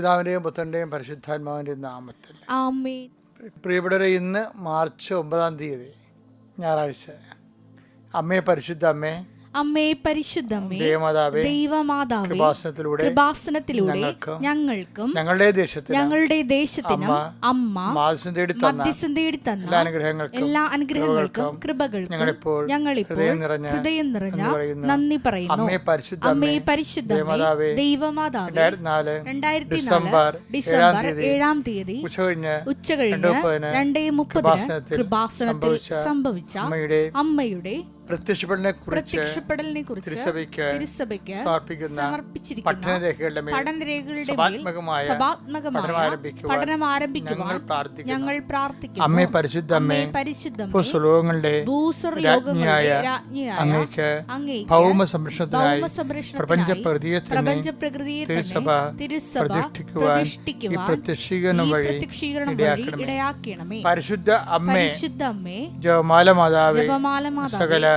പിതാവിന്റെയും പുത്രന്റെയും പരിശുദ്ധാത്മാവിന്റെയും നാമത്തിൽ. പ്രിയപ്പെട്ടവരെ ഇന്ന് മാർച്ച് ഒമ്പതാം തീയതി ഞായറാഴ്ച. അമ്മേ പരിശുദ്ധ അമ്മേ അമ്മേ പരിശുദ്ധമ്മേ ദേവമാതാവേ ദൈവമാതാവേ കൃപാസനത്തിലൂടെ കൃപാസനത്തിലൂടെ ഞങ്ങൾക്കും ഞങ്ങളുടെ ദേശത്തിന് ഞങ്ങളുടെ ദേശത്തിനും അമ്മ തേടി തന്ന എല്ലാ അനുഗ്രഹങ്ങൾക്കും എല്ലാ അനുഗ്രഹങ്ങൾക്കും കൃപകൾക്കും ഞങ്ങളിപ്പോൾ ഞങ്ങളിപ്പോൾ ഹൃദയം നിറഞ്ഞ നന്ദി പറയുന്നു. അമ്മേ പരിശുദ്ധ പരിശുദ്ധമേ ദേവമാതാവേ രണ്ടായിരത്തി നാല് ഡിസംബർ ഏഴാം തീയതി ഉച്ച കഴിഞ്ഞ് രണ്ടേ മുപ്പതിന് കൃപാസനത്തിൽ സംഭവിച്ച അമ്മയുടെ പ്രത്യക്ഷപ്പെടലിനെ കുറിച്ച് പ്രത്യക്ഷപ്പെടലിനെ കുറിച്ച് തിരുസഭയ്ക്ക് സമർപ്പിച്ചിരിക്കുന്ന പഠനരേഖകളുടെ സഭാത്മകമായ പഠനം ആരംഭിക്കുവാൻ ഞങ്ങൾ പ്രാർത്ഥിക്കുന്നു. അമ്മേ പരിശുദ്ധ അമ്മേ അമ്മേ പരിശുദ്ധമേ ഭൂസ്വലോകങ്ങളുടെ രാജ്ഞിയായ അങ്ങേക്ക് ഭൗമ സംരക്ഷണത്തിനായി പ്രപഞ്ച പ്രകൃതിയെ തിരുസഭ തിരുസഭ പ്രതിഷ്ഠിക്കുവാൻ ഈ പ്രത്യക്ഷീകരണം വഴി ഇടയാക്കണമേ. പരിശുദ്ധ അമ്മേ പരിശുദ്ധ അമ്മേ ജപമാല മാതാവേ സകല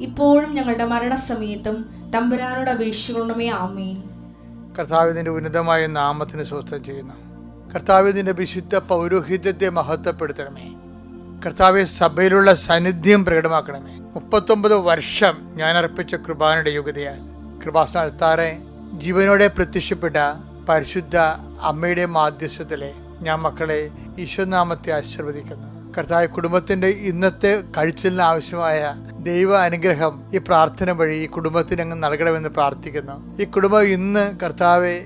ഇപ്പോഴും ഞങ്ങളുടെ മരണസമയത്തും തമ്പുരാനോട് അപേക്ഷിക്കണമേ ആമേൻ. കർത്താവിന്റെ ഉന്നതമായ നാമത്തിന് സ്വസ്ഥം ചെയ്യുന്നു. കർത്താവിന്റെ വിശുദ്ധ പൗരോഹിത്യത്തെ മഹത്വപ്പെടുത്തണമേ. കർത്താവ് സഭയിലുള്ള സാന്നിധ്യം പ്രകടമാക്കണമേ. മുപ്പത്തൊമ്പത് വർഷം ഞാൻ അർപ്പിച്ച കൃപാനയുടെ യോഗ്യതയാൽ. കൃപാസ്ഥാനത്താറെ ജീവനോടെ പ്രത്യക്ഷപ്പെട്ട പരിശുദ്ധ അമ്മയുടെ മാധ്യസ്ഥത്തിലെ ഞാൻ മക്കളെ ഈശ്വനാമത്തെ ആശീർവദിക്കുന്നു. കർത്താവ് കുടുംബത്തിന്റെ ഇന്നത്തെ കഴിച്ചലിന് ആവശ്യമായ ദൈവ അനുഗ്രഹം ഈ പ്രാർത്ഥന വഴി ഈ കുടുംബത്തിന് അങ്ങ് നൽകണമെന്ന് പ്രാർത്ഥിക്കുന്നു. ഈ കുടുംബം ഇന്ന് കർത്താവെ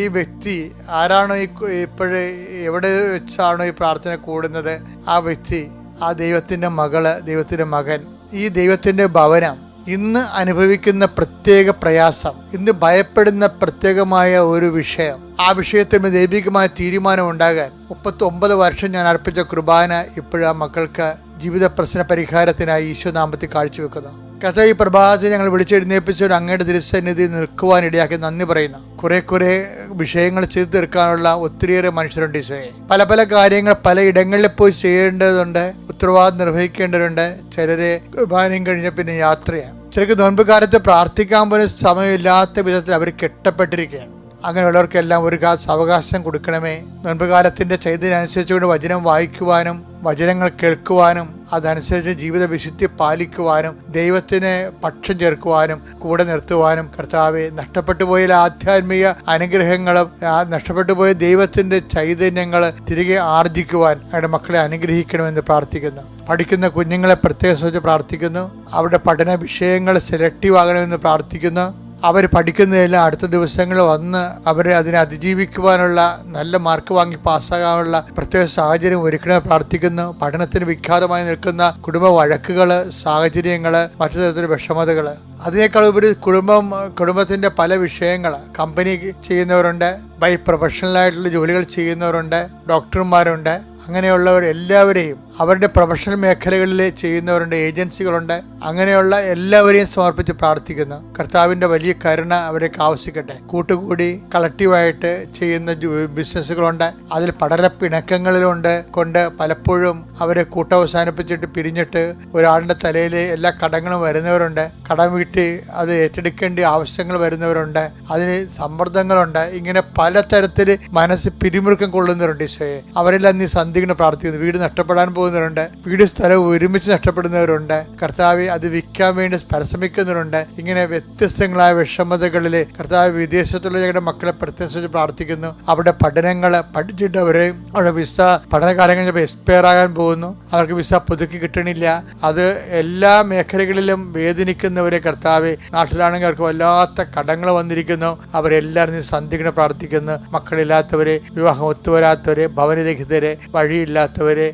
ഈ വ്യക്തി ആരാണോ ഈ ഇപ്പോഴ് എവിടെ വെച്ചാണോ ഈ പ്രാർത്ഥന കൂടുന്നത് ആ വ്യക്തി ആ ദൈവത്തിന്റെ മകൾ ദൈവത്തിന്റെ മകൻ ഈ ദൈവത്തിന്റെ ഭവനം ഇന്ന് അനുഭവിക്കുന്ന പ്രത്യേക പ്രയാസം ഇന്ന് ഭയപ്പെടുന്ന പ്രത്യേകമായ ഒരു വിഷയം. ആ വിഷയത്തിൽ ദൈവികമായ തീരുമാനം ഉണ്ടാകാൻ മുപ്പത്തി ഒമ്പത് വർഷം ഞാൻ അർപ്പിച്ച കുർബാന ഇപ്പോഴാ മക്കൾക്ക് ജീവിത പ്രശ്ന പരിഹാരത്തിനായി ഈശോനാമത്തിൽ കാഴ്ചവെക്കുന്നു. കഥ ഈ പ്രഭാതത്തിൽ ഞങ്ങൾ വിളിച്ചെഴുന്നേപ്പിച്ചൊരു അങ്ങയുടെ തിരുസന്നിധി നിൽക്കുവാനിടയാക്കി നന്ദി പറയുന്നു. കുറെ കുറെ വിഷയങ്ങൾ ചെയ്തു തീർക്കാനുള്ള ഒത്തിരിയേറെ മനുഷ്യരുണ്ട് ഈശോയെ. പല പല കാര്യങ്ങൾ പല ഇടങ്ങളിൽ പോയി ചെയ്യേണ്ടതുണ്ട് ഉത്തരവാദിത്വം നിർവഹിക്കേണ്ടതുണ്ട്. ചിലരെ കുർബാനയും കഴിഞ്ഞ പിന്നെ യാത്രയാണ്. ചിലർക്ക് നോൻപ് കാലത്ത് പ്രാർത്ഥിക്കാൻ പോലും സമയമില്ലാത്ത വിധത്തിൽ അവർ കെട്ടപ്പെട്ടിരിക്കുകയാണ്. അങ്ങനെയുള്ളവർക്കെല്ലാം ഒരു കാശ് അവകാശം കൊടുക്കണമേ. നോൻപുകാലത്തിന്റെ ചൈതന്യം അനുസരിച്ചുകൊണ്ട് വചനം വായിക്കുവാനും വചനങ്ങൾ കേൾക്കുവാനും അതനുസരിച്ച് ജീവിത വിശുദ്ധി പാലിക്കുവാനും ദൈവത്തിന് പക്ഷം ചേർക്കുവാനും കൂടെ നിർത്തുവാനും കർത്താവെ നഷ്ടപ്പെട്ടു പോയ ആധ്യാത്മിക അനുഗ്രഹങ്ങളും നഷ്ടപ്പെട്ടു പോയ ദൈവത്തിന്റെ ചൈതന്യങ്ങൾ തിരികെ ആർജിക്കുവാൻ അവരുടെ മക്കളെ അനുഗ്രഹിക്കണമെന്ന് പ്രാർത്ഥിക്കുന്നു. പഠിക്കുന്ന കുഞ്ഞുങ്ങളെ പ്രത്യേകം ശ്രദ്ധിച്ച് പ്രാർത്ഥിക്കുന്നു. അവരുടെ പഠന വിഷയങ്ങൾ സെലക്റ്റീവ് ആകണമെന്ന് പ്രാർത്ഥിക്കുന്നു. അവർ പഠിക്കുന്നതെല്ലാം അടുത്ത ദിവസങ്ങൾ വന്ന് അവരെ അതിനെ അതിജീവിക്കുവാനുള്ള നല്ല മാർക്ക് വാങ്ങി പാസ്സാകാനുള്ള പ്രത്യേക സാഹചര്യം ഒരുക്കണമെന്ന് പ്രാർത്ഥിക്കുന്നു. പഠനത്തിന് വിഖ്യാതമായി നിൽക്കുന്ന കുടുംബ വഴക്കുകൾ സാഹചര്യങ്ങൾ മറ്റു തരത്തിലുള്ള വിഷമതകൾ അതിനേക്കാൾ ഉപരി കുടുംബം കുടുംബത്തിന്റെ പല വിഷയങ്ങൾ കമ്പനി ചെയ്യുന്നവരുണ്ട് ബൈ പ്രൊഫഷണലായിട്ടുള്ള ജോലികൾ ചെയ്യുന്നവരുണ്ട് ഡോക്ടർമാരുണ്ട്. അങ്ങനെയുള്ളവർ എല്ലാവരെയും അവരുടെ പ്രൊഫഷണൽ മേഖലകളിൽ ചെയ്യുന്നവരുണ്ട് ഏജൻസികളുണ്ട്. അങ്ങനെയുള്ള എല്ലാവരെയും സമർപ്പിച്ച് പ്രാർത്ഥിക്കുന്നു. കർത്താവിന്റെ വലിയ കരുണ അവരേക്ക് ആവശ്യിക്കട്ടെ കൂട്ടുകൂടി കളക്റ്റീവായിട്ട് ചെയ്യുന്ന ബിസിനസ്സുകളുണ്ട്. അതിൽ പടരപ്പിണക്കങ്ങളിലുണ്ട് കൊണ്ട് പലപ്പോഴും അവരെ കൂട്ടവസാനിപ്പിച്ചിട്ട് പിരിഞ്ഞിട്ട് ഒരാളുടെ തലയിൽ എല്ലാ കടങ്ങളും വരുന്നവരുണ്ട്. കടം വീട്ടി അത് ഏറ്റെടുക്കേണ്ട ആവശ്യങ്ങൾ വരുന്നവരുണ്ട്. അതിന് സമ്മർദ്ദങ്ങളുണ്ട്. ഇങ്ങനെ പലതരത്തിൽ മനസ്സ് പിരിമുറുക്കം കൊള്ളുന്നവരുണ്ട് ഈശോയെ. അവരെല്ലാം നീ സന്ധിക്കണം പ്രാർത്ഥിക്കുന്നു. വീട് നഷ്ടപ്പെടാൻ പോകുന്നവരുണ്ട് വീട് സ്ഥലവും ഒരുമിച്ച് നഷ്ടപ്പെടുന്നവരുണ്ട് കർത്താവ് അത് വിൽക്കാൻ വേണ്ടി പരിശ്രമിക്കുന്നവരുണ്ട്. ഇങ്ങനെ വ്യത്യസ്തങ്ങളായ വിഷമതകളിൽ കർത്താവ് വിദേശത്തുള്ള ഞങ്ങളുടെ മക്കളെ പ്രത്യേകിച്ച് പ്രാർത്ഥിക്കുന്നു. അവിടെ പഠനങ്ങൾ പഠിച്ചിട്ട് അവരെ അവരുടെ വിസ പഠനകാലം കഴിഞ്ഞപ്പോൾ എക്സ്പയർ ആകാൻ പോകുന്നു. അവർക്ക് വിസ പുതുക്കി കിട്ടണില്ല. അത് എല്ലാ മേഖലകളിലും വേദനിക്കുന്നവരെ കർത്താവ് നാട്ടിലാണെങ്കിൽ അവർക്ക് വല്ലാത്ത കടങ്ങൾ വന്നിരിക്കുന്നു. അവരെല്ലാവരും സന്ധിക്കണം പ്രാർത്ഥിക്കുന്നു. മക്കളില്ലാത്തവരെ വിവാഹം ഒത്തുവരാത്തവരെ ഭവനരഹിതരെ വഴിയില്ലാത്തവരെ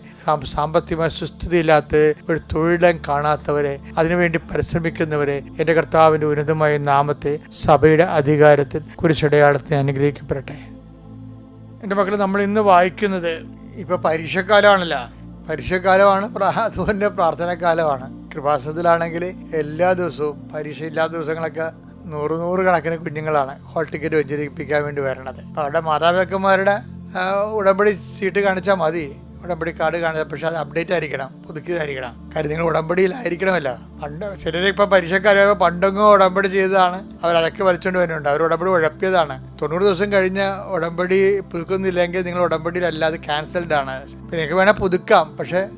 സാമ്പത്തികമായ സുസ്ഥിതിയില്ലാത്ത ഒരു തൊഴിലും കാണാത്തവരെ അതിനുവേണ്ടി പരിശ്രമിക്കുന്നവരെ എന്റെ കർത്താവിന്റെ ഉന്നതമായ നാമത്തെ സഭയുടെ അധികാരത്തിൽ കുരിശടയാളത്തെ അനുഗ്രഹിക്കപ്പെടട്ടെ. എന്റെ മക്കൾ നമ്മൾ ഇന്ന് വായിക്കുന്നത് ഇപ്പോൾ പരീക്ഷക്കാലമാണല്ലോ. പരീക്ഷക്കാലമാണ് പ്രാ- അതുപോലെ പ്രാർത്ഥനാകാലമാണ് കൃപാസനത്തിലാണെങ്കിൽ എല്ലാ ദിവസവും പരീക്ഷ ഇല്ലാത്ത ദിവസങ്ങളൊക്കെ നൂറ് നൂറ് കണക്കിന് കുഞ്ഞുങ്ങളാണ് ഹോൾ ടിക്കറ്റ് വെഞ്ചരിപ്പിക്കാൻ വേണ്ടി വരണത്. അവരുടെ മാതാപിതാക്കന്മാരുടെ ഉടമ്പടി സീറ്റ് കാണിച്ചാൽ മതി. ഉടമ്പടി കാർഡ് കാണുക പക്ഷേ അത് അപ്ഡേറ്റ് ആയിരിക്കണം പുതുക്കിയതായിരിക്കണം. കാര്യം നിങ്ങൾ ഉടമ്പടിയിലായിരിക്കണമല്ല. പണ്ട് ചിലർ ഇപ്പം പരീക്ഷക്കാരെ പണ്ടെങ്ങോ ഉടമ്പടി ചെയ്തതാണ്. അവർ അതൊക്കെ വലിച്ചുകൊണ്ട് വരുന്നുണ്ട്. അവർ ഉടമ്പടി ഉഴപ്പിയതാണ്. തൊണ്ണൂറ് ദിവസം കഴിഞ്ഞ ഉടമ്പടി പുതുക്കുന്നില്ലെങ്കിൽ നിങ്ങൾ ഉടമ്പടിയിലല്ലാതെ ക്യാൻസൽഡ് ആണ്. നിങ്ങൾക്ക് വേണേൽ പുതുക്കാം. പക്ഷേ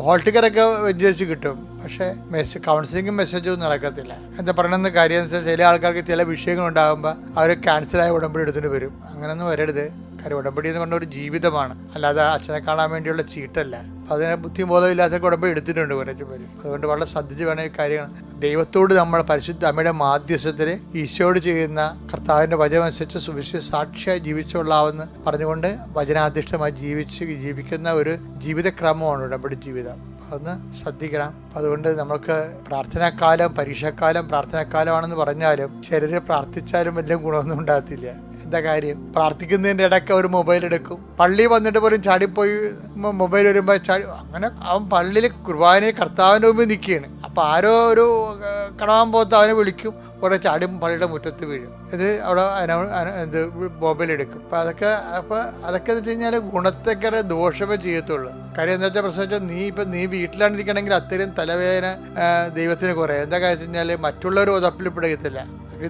ഹോൾ ടിക്കറ്റൊക്കെ വെഞ്ചരിച്ച് കിട്ടും. പക്ഷേ മെസ്സേജ് കൗൺസിലിംഗും മെസ്സേജും നടക്കത്തില്ല. എന്താ പറയണമെന്ന് കാര്യം ചില ആൾക്കാർക്ക് ചില വിഷയങ്ങൾ ഉണ്ടാകുമ്പോൾ അവർ ക്യാൻസലായ ഉടമ്പടി എടുത്തിട്ട് വരും. അങ്ങനെയൊന്നും വരരുത്. കാര്യം ഉടമ്പടി എന്ന് പറഞ്ഞ ഒരു ജീവിതമാണ്. അല്ലാതെ അച്ഛനെ കാണാൻ വേണ്ടിയുള്ള ചീട്ടല്ല. അപ്പം അതിനെ ബുദ്ധിയും ബോധമില്ലാത്ത ഉടമ്പടി എടുത്തിട്ടുണ്ട് കുറച്ച് പേര്. അതുകൊണ്ട് വളരെ ശ്രദ്ധിച്ച് വേണം ഈ കാര്യങ്ങൾ. ദൈവത്തോട് നമ്മൾ പരിശുദ്ധ അമ്മയുടെ മാധ്യസ്ഥത്തിൽ ഈശോയോട് ചെയ്യുന്ന കർത്താവിന്റെ വചനമനുസരിച്ച് സുവിശേഷ സാക്ഷിയായി ജീവിച്ചുകൊള്ളാവെന്ന് പറഞ്ഞുകൊണ്ട് വചനാധിഷ്ഠമായി ജീവിച്ച് ജീവിക്കുന്ന ഒരു ജീവിതക്രമമാണ് ഉടമ്പടി ജീവിതം. അതൊന്ന് ശ്രദ്ധിക്കണം. അതുകൊണ്ട് നമുക്ക് പ്രാർത്ഥനാക്കാലം പരീക്ഷാക്കാലം പ്രാർത്ഥനാക്കാലമാണെന്ന് പറഞ്ഞാലും ചിലർ പ്രാർത്ഥിച്ചാലും വലിയ ഗുണമൊന്നും ഉണ്ടാകത്തില്ല. എന്താ കാര്യം? പ്രാർത്ഥിക്കുന്നതിന്റെ ഇടയ്ക്ക് ഒരു മൊബൈൽ എടുക്കും. പള്ളി വന്നിട്ട് പോലും ചാടിപ്പോയി മൊബൈൽ വരുമ്പോൾ ചാടി അങ്ങനെ അവൻ പള്ളിയിൽ കുർബാന കർത്താവിന്റെ മുമ്പിൽ നിൽക്കുകയാണ്. അപ്പോൾ ആരോ ഒരു കടവാൻ പോകത്ത് അവനെ വിളിക്കും. ഉടനെ ചാടി പള്ളിയുടെ മുറ്റത്ത് വീഴും. ഇത് അവിടെ ഇത് മൊബൈൽ എടുക്കും. അപ്പം അതൊക്കെ അപ്പോൾ അതൊക്കെ എന്ന് വെച്ച് കഴിഞ്ഞാൽ ഗുണത്തേക്കാരെ ദോഷമേ ചെയ്യത്തുള്ളൂ. കാര്യം എന്താ വെച്ചാൽ പ്രശ്നം വെച്ചാൽ നീ ഇപ്പം നീ വീട്ടിലാണ് ഇരിക്കണമെങ്കിൽ അത്രയും തലവേദന ദൈവത്തിന് കുറേ എന്താ കാര്യം വെച്ച് കഴിഞ്ഞാൽ മറ്റുള്ളവർ ഉതപ്പിൽ പിടിക്കത്തില്ല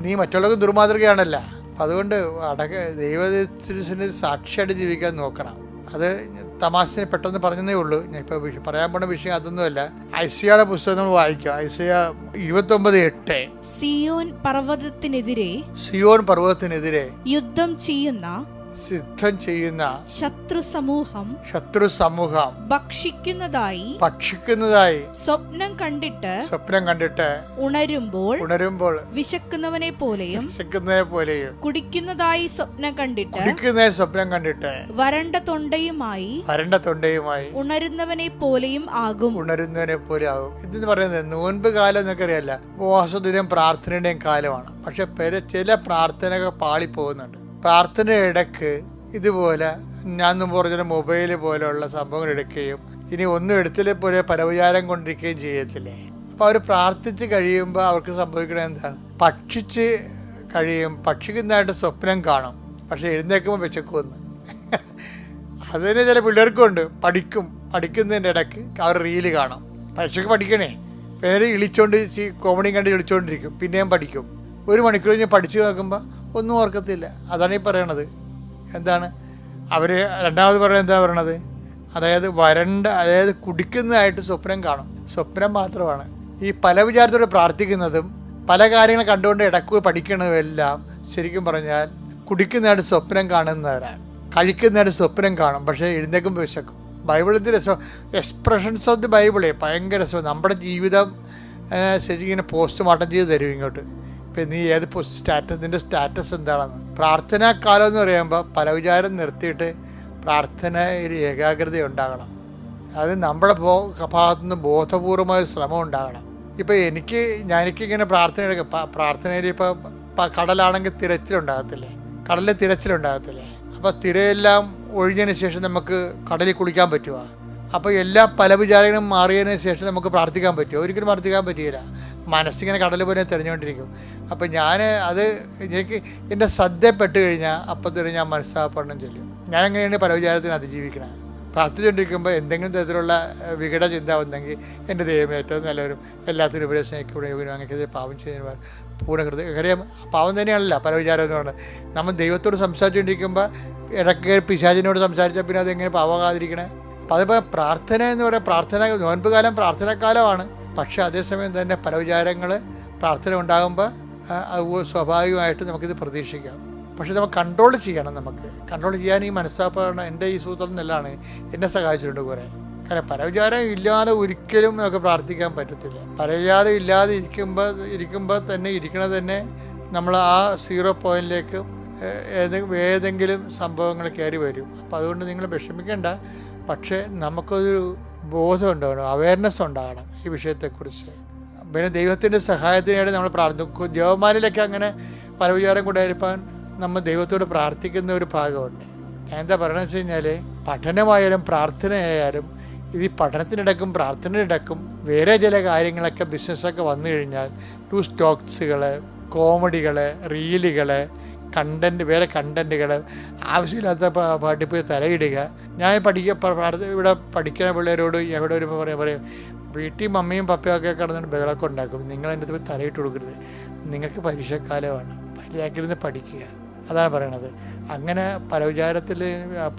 നീ മറ്റുള്ളവർക്ക് ദുർമാതൃകയാണല്ലോ. അതുകൊണ്ട് അടക ദൈവത്തിന് സാക്ഷിയായിട്ട് ജീവിക്കാൻ നോക്കണം. അത് തമാശനെ പെട്ടെന്ന് പറഞ്ഞതേ ഉള്ളൂ. ഞാൻ ഇപ്പോൾ പറയാൻ പോണ വിഷയം അതൊന്നുമല്ല. ഐസിയുടെ പുസ്തകം നമ്മൾ വായിക്കാം ഐസിയ ഇരുപത്തൊമ്പത് എട്ട്. സിയോൻ പർവതത്തിനെതിരെ സിയോൺ പർവതത്തിനെതിരെ യുദ്ധം ചെയ്യുന്ന സിദ്ധം ചെയ്യുന്ന ശത്രു സമൂഹം ശത്രു സമൂഹം ഭക്ഷിക്കുന്നതായി ഭക്ഷിക്കുന്നതായി സ്വപ്നം കണ്ടിട്ട് സ്വപ്നം കണ്ടിട്ട് ഉണരുമ്പോൾ ഉണരുമ്പോൾ വിശക്കുന്നവനെ പോലെയും വിശക്കുന്നതിനെ പോലെയും കുടിക്കുന്നതായി സ്വപ്നം കണ്ടിട്ട് കുടിക്കുന്ന സ്വപ്നം കണ്ടിട്ട് വരണ്ട തൊണ്ടയുമായി വരണ്ട തൊണ്ടയുമായി ഉണരുന്നവനെ പോലെയും ആകും. ഉണരുന്നവനെ പോലെ ആകും. ഇതെന്ന് പറയുന്നത് നോൻപ് കാലം എന്നൊക്കെ അറിയാല്ല ഉപവാസദിനം പ്രാർത്ഥനയുടെയും കാലമാണ്. പക്ഷെ പെര ചില പ്രാർത്ഥനകൾ പാളിപ്പോകുന്നുണ്ട്. പ്രാർത്ഥനയുടെ ഇടയ്ക്ക് ഇതുപോലെ ഞാൻ മുമ്പ് പറഞ്ഞ മൊബൈൽ പോലെയുള്ള സംഭവങ്ങൾ എടുക്കുകയും ഇനി ഒന്നും എടുത്തില്ലേ പോലെ പരവിചാരം കൊണ്ടിരിക്കുകയും ചെയ്യത്തില്ലേ? അപ്പോൾ അവർ പ്രാർത്ഥിച്ച് കഴിയുമ്പോൾ അവർക്ക് സംഭവിക്കണത് എന്താണ്? പക്ഷിച്ച് കഴിയും ഭക്ഷിക്കുന്നതായിട്ട് സ്വപ്നം കാണും. പക്ഷെ എഴുന്നേൽക്കുമ്പോൾ വിശക്കുമെന്ന് അതിന് ചില പിള്ളേർക്കും ഉണ്ട്. പഠിക്കും. പഠിക്കുന്നതിന്റെ ഇടയ്ക്ക് അവർ റീൽ കാണും. പരീക്ഷയ്ക്ക് പഠിക്കണേ. പേര് ഇളിച്ചോണ്ട് കോമഡി കണ്ട് ഇളിച്ചോണ്ടിരിക്കും. പിന്നെയും പഠിക്കും. ഒരു മണിക്കൂർ കഴിഞ്ഞ് പഠിച്ചു നോക്കുമ്പോൾ ഒന്നും ഓർക്കത്തില്ല. അതാണ് ഈ പറയണത്. എന്താണ്? അവർ രണ്ടാമത് പറയുന്നത് എന്താ പറയണത്? അതായത് വരണ്ട അതായത് കുടിക്കുന്നതായിട്ട് സ്വപ്നം കാണും. സ്വപ്നം മാത്രമാണ്. ഈ പല വിചാരത്തോടെ പ്രാർത്ഥിക്കുന്നതും പല കാര്യങ്ങൾ കണ്ടുകൊണ്ട് ഇടയ്ക്ക് പഠിക്കുന്നതെല്ലാം ശരിക്കും പറഞ്ഞാൽ കുടിക്കുന്നതായിട്ട് സ്വപ്നം കാണുന്നവരാണ്. കഴിക്കുന്നതായിട്ട് സ്വപ്നം കാണും. പക്ഷേ എഴുന്നേക്കുമ്പോൾ വിശക്കും. ബൈബിളിന്റെ രസം? എക്സ്പ്രഷൻസ് ഓഫ് ദി ബൈബിളേ. ഭയങ്കര രസം. നമ്മുടെ ജീവിതം ശരിക്കും പോസ്റ്റ്മോർട്ടം ചെയ്ത് തരും ഇങ്ങോട്ട്. ഇപ്പം നീ ഏത് സ്റ്റാറ്റസ് നിന്റെ സ്റ്റാറ്റസ് എന്താണെന്ന്. പ്രാർത്ഥനാകാലം എന്ന് പറയുമ്പോൾ പല വിചാരം നിർത്തിയിട്ട് പ്രാർത്ഥനയിൽ ഏകാഗ്രത ഉണ്ടാകണം. അത് നമ്മുടെ ബോ ഭാഗത്തുനിന്ന് ബോധപൂർവമായ ശ്രമം ഉണ്ടാകണം. ഇപ്പം എനിക്ക് എനിക്കിങ്ങനെ പ്രാർത്ഥന എടുക്കാം പ്രാർത്ഥനയിൽ ഇപ്പോൾ കടലാണെങ്കിൽ തിരച്ചിലുണ്ടാകത്തില്ലേ? കടലിൽ തിരച്ചിലുണ്ടാകത്തില്ലേ? അപ്പോൾ തിരയെല്ലാം ഒഴിഞ്ഞതിന് ശേഷം നമുക്ക് കടലിൽ കുളിക്കാൻ പറ്റുമോ അപ്പോൾ എല്ലാ പല വിചാരങ്ങളും മാറിയതിന് ശേഷം നമുക്ക് പ്രാർത്ഥിക്കാൻ പറ്റുമോ ഒരിക്കലും പ്രാർത്ഥിക്കാൻ പറ്റിയില്ല. മനസ്സിങ്ങനെ കടൽ പോലെ തിരഞ്ഞുകൊണ്ടിരിക്കും. അപ്പം ഞാൻ അത് എനിക്ക് എന്റെ ശ്രദ്ധപ്പെട്ട് കഴിഞ്ഞാൽ തന്നെ ഞാൻ മനസ്സാപ്പണം ചൊല്ലും. ഞാൻ എങ്ങനെയാണ് പല വിചാരത്തിന് അതിജീവിക്കണം. പ്രാർത്ഥിച്ചുകൊണ്ടിരിക്കുമ്പോൾ എന്തെങ്കിലും തരത്തിലുള്ള വികട ചിന്ത വന്നെങ്കിൽ എന്റെ ദൈവം ഏറ്റവും നല്ലവരും എല്ലാത്തിനും ഉപരി സ്നേഹിക്കുകയും അങ്ങനെ പാവം ചെയ്യുന്നവർ പൂർണകൃതി കാര്യം പാവം തന്നെയാണല്ലോ പല വിചാരം എന്ന് നമ്മൾ ദൈവത്തോട് സംസാരിച്ചുകൊണ്ടിരിക്കുമ്പോൾ ഇടയ്ക്ക് പിശാചിനോട് സംസാരിച്ചാൽ പിന്നെ അതെങ്ങനെ പാവാകാതിരിക്കണേ അപ്പം അതേപോലെ പ്രാർത്ഥന എന്ന് പറയുക പ്രാർത്ഥന നോൻപ് കാലം പ്രാർത്ഥനാക്കാലമാണ്. പക്ഷേ അതേസമയം തന്നെ പല വിചാരങ്ങൾ പ്രാർത്ഥന ഉണ്ടാകുമ്പോൾ അത് സ്വാഭാവികമായിട്ട് നമുക്കിത് പ്രതീക്ഷിക്കാം. പക്ഷേ നമുക്ക് കൺട്രോൾ ചെയ്യണം നമുക്ക്. കൺട്രോൾ ചെയ്യാൻ ഈ മനസ്സാപ്പാണ് എന്റെ ഈ സൂത്രം നല്ലതാണ് എന്നെ സഹായിച്ചിട്ടുണ്ട് കുറേ. കാരണം പരവിചാരം ഇല്ലാതെ ഒരിക്കലും നമുക്ക് പ്രാർത്ഥിക്കാൻ പറ്റത്തില്ല. പരവിചാരം ഇല്ലാതെ ഇരിക്കുമ്പോൾ ഇരിക്കുമ്പോൾ തന്നെ ഇരിക്കണത് തന്നെ നമ്മൾ ആ സീറോ പോയിന്റിലേക്ക് ഏതെങ്കിലും ഏതെങ്കിലും സംഭവങ്ങൾ കയറി വരും. അപ്പോൾ അതുകൊണ്ട് നിങ്ങൾ വിഷമിക്കേണ്ട. പക്ഷേ നമുക്കൊരു ബോധം ഉണ്ടാകണം അവയർനെസ് ഉണ്ടാകണം ഈ വിഷയത്തെക്കുറിച്ച്. പിന്നെ ദൈവത്തിന്റെ സഹായത്തിനായിട്ട് നമ്മൾ പ്രാർത്ഥിക്കും. ദേവന്മാരിലൊക്കെ അങ്ങനെ പല വിചാരം കൊണ്ടായിരിക്കാൻ നമ്മൾ ദൈവത്തോട് പ്രാർത്ഥിക്കുന്ന ഒരു ഭാഗമുണ്ട്. ഞാൻ എന്താ പറയണമെന്ന് വെച്ച് കഴിഞ്ഞാൽ പഠനമായാലും പ്രാർത്ഥനയായാലും ഇത് ഈ പഠനത്തിനിടക്കും പ്രാർത്ഥനയിടക്കും വേറെ ചില കാര്യങ്ങളൊക്കെ ബിസിനസ്സൊക്കെ വന്നു കഴിഞ്ഞാൽ ടു സ്റ്റോക്സുകൾ കോമഡികൾ റീലുകൾ കണ്ടന്റ് വേറെ കണ്ടന്റുകൾ ആവശ്യമില്ലാത്ത പഠിപ്പ് തലയിടുക. ഞാൻ പഠിക്ക ഇവിടെ പഠിക്കുന്ന പിള്ളേരോട് എവിടെ ഒരു പറയാൻ പറയും വീട്ടിൽ മമ്മിയും പപ്പയും ഒക്കെ കിടന്നിട്ട് ബഹളമൊക്കെ ഉണ്ടാക്കും. നിങ്ങൾ എന്റെ അടുത്ത് തലയിട്ട് കൊടുക്കരുത്. നിങ്ങൾക്ക് പരീക്ഷക്കാലമാണ്. മര്യാദക്കിരുന്ന് പഠിക്കുക. അതാണ് പറയണത്. അങ്ങനെ പല വിചാരത്തിൽ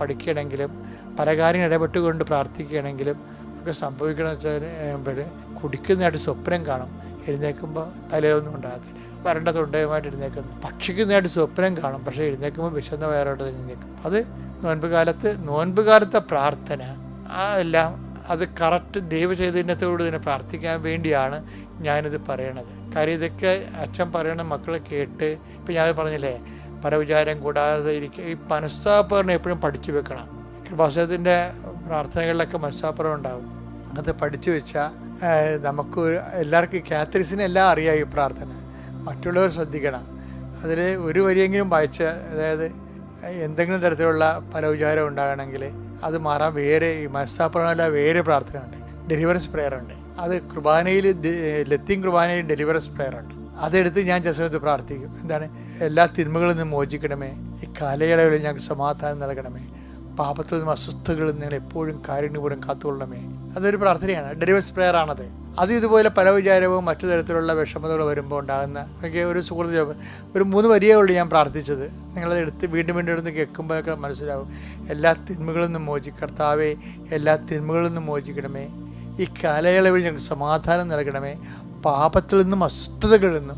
പഠിക്കുകയാണെങ്കിലും പല കാര്യങ്ങൾ ഇടപെട്ടുകൊണ്ട് പ്രാർത്ഥിക്കുകയാണെങ്കിലും ഒക്കെ സംഭവിക്കണമെന്ന് വെച്ചാൽ കുടിക്കുന്നതായിട്ട് സ്വപ്നം കാണും. എഴുന്നേൽക്കുമ്പോൾ തലയിലൊന്നും ഉണ്ടാകത്തില്ല. വരണ്ട തൊണ്ടയുമായിട്ട് എഴുന്നേക്കുന്നു പക്ഷിക്കുന്നതായിട്ട് സ്വപ്നം കാണും പക്ഷേ എഴുന്നേൽക്കുമ്പോൾ വിശന്ന വയറോട്ട് എഴുന്നേൽക്കും. അത് നോൻപ് കാലത്ത് നോൻപ് കാലത്തെ പ്രാർത്ഥന ആ എല്ലാം അത് കറക്റ്റ് ദൈവചൈതന്യത്തോട് തന്നെ പ്രാർത്ഥിക്കാൻ വേണ്ടിയാണ് ഞാനിത് പറയണത്. കാര്യം ഇതൊക്കെ അച്ഛൻ പറയണ മക്കളെ കേട്ട് ഇപ്പം ഞാൻ പറഞ്ഞില്ലേ പരവിചാരം കൂടാതെ ഇരിക്കുക ഈ മനസ്സാപ്പറിനെ എപ്പോഴും പഠിച്ചു വെക്കണം. കൃപാസനത്തിന്റെ പ്രാർത്ഥനകളിലൊക്കെ മനസ്സാപ്പുറം ഉണ്ടാവും. അത് പഠിച്ചു വെച്ചാൽ നമുക്ക് എല്ലാവർക്കും കാത്തലിസിന് എല്ലാം അറിയാം ഈ പ്രാർത്ഥന. മറ്റുള്ളവർ ശ്രദ്ധിക്കണം. അതിൽ ഒരു വരിയെങ്കിലും വായിച്ച് അതായത് എന്തെങ്കിലും തരത്തിലുള്ള പല വിചാരം ഉണ്ടാകണമെങ്കിൽ അത് മാറാൻ വേറെ ഈ മനസ്സാപ്പുറമല്ല വേറെ പ്രാർത്ഥനയുണ്ട്. ഡെലിവറൻസ് പ്രെയർ ഉണ്ട്. അത് കുർബാനയിൽ ലത്തീൻ കുർബാനയിൽ ഡെലിവറൻസ് പ്രെയർ ഉണ്ട്. അതെടുത്ത് ഞാൻ ജസമത്ത് പ്രാർത്ഥിക്കും. എന്താണ്? എല്ലാ തിന്മകളിൽ നിന്നും മോചിക്കണമേ. ഈ കാലയളവിൽ ഞങ്ങൾക്ക് സമാധാനം നൽകണമേ. പാപത്തിൽ നിന്നും അസ്വസ്ഥകളിൽ നിങ്ങൾ എപ്പോഴും കാരുണ്യപൂർവം കാത്തുകൊള്ളണമേ. അതൊരു പ്രാർത്ഥനയാണ്. ഡെലിവറൻസ് പ്രെയർ ആണത്. അത് ഇതുപോലെ പല വിചാരവും മറ്റു തരത്തിലുള്ള വിഷമതകൾ വരുമ്പോൾ ഉണ്ടാകുന്ന എനിക്ക് ഒരു സുഹൃത്ത്. ഒരു മൂന്ന് വരിയേ ഉള്ളൂ ഞാൻ പ്രാർത്ഥിച്ചത്. നിങ്ങളത് എടുത്ത് വീണ്ടും വീണ്ടും എടുത്ത് കേൾക്കുമ്പോഴൊക്കെ മനസ്സിലാവും. എല്ലാ തിന്മകളിൽ നിന്നും മോചിക്കർത്താവേ എല്ലാ തിന്മകളിൽ നിന്നും മോചിക്കണമേ. ഈ കാലയളവിൽ ഞങ്ങൾക്ക് സമാധാനം നൽകണമേ. പാപത്തിൽ നിന്നും അസ്വസ്ഥതകളിൽ നിന്നും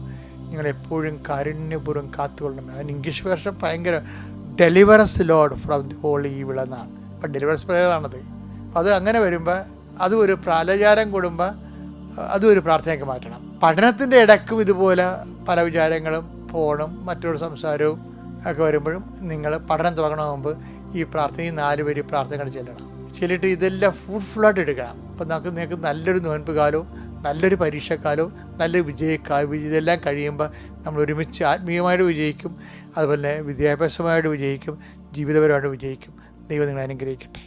നിങ്ങളെപ്പോഴും കാരുണ്യപൂർവം കാത്തുകൊള്ളണമേ. അതിന് ഇംഗ്ലീഷ് വേർഷൻ ഭയങ്കര deliver us Lord from the whole evil എന്നാണ്. അപ്പം ഡെലിവറസ് അപ്പം അത് അങ്ങനെ വരുമ്പോൾ അതും ഒരു പ്രാലചാരം കൂടുമ്പോൾ അതും ഒരു പ്രാർത്ഥനയ്ക്ക് മാറ്റണം. പഠനത്തിന്റെ ഇടക്കും ഇതുപോലെ പല വിചാരങ്ങളും ഫോണും മറ്റൊരു സംസാരവും ഒക്കെ വരുമ്പോഴും നിങ്ങൾ പഠനം തുടങ്ങണ മുമ്പ് ഈ പ്രാർത്ഥന ഈ നാല് പേര് പ്രാർത്ഥനകൾ ചെല്ലണം. ചെല്ലിട്ട് ഇതെല്ലാം ഫ്രൂട്ട്ഫുള്ളായിട്ട് എടുക്കണം. അപ്പം നമുക്ക് നിങ്ങൾക്ക് നല്ലൊരു നോൻപ് കാലവും നല്ലൊരു പരീക്ഷക്കാലവും നല്ലൊരു വിജയക്കാ ഇതെല്ലാം കഴിയുമ്പോൾ നമ്മൾ ഒരുമിച്ച് ആത്മീയമായിട്ട് വിജയിക്കും. അതുപോലെ വിദ്യാഭ്യാസമായിട്ട് വിജയിക്കും. ജീവിതപരമായിട്ട് വിജയിക്കും. ദൈവം നിങ്ങളെ അനുഗ്രഹിക്കട്ടെ.